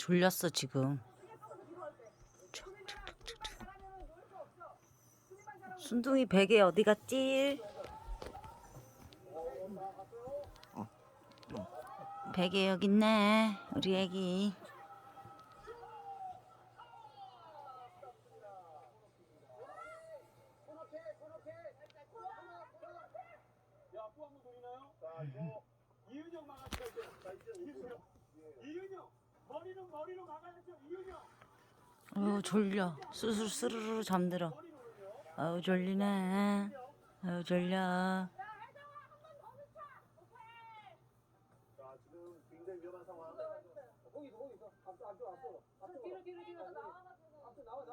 졸렸어 지금. 순둥이 베개 어디 갔지? 베개 여기 있네 우리 애기. 돌리나요? 자, 이거 이은영 막아줘야 돼요. 자, 이제 이은영. 이은영. 머리로 막아야죠. 어우 졸려. 스스로 스르르 잠들어. 아우 졸리네. 아우 졸려. 자, 지금 굉장히 위험한 상황. 거기 거기 있어. 앞쪽 앞쪽 앞쪽. 앞쪽 뒤로 뒤로 뒤로 나와. 앞쪽 나와 나와 나와 나와 나와 나와.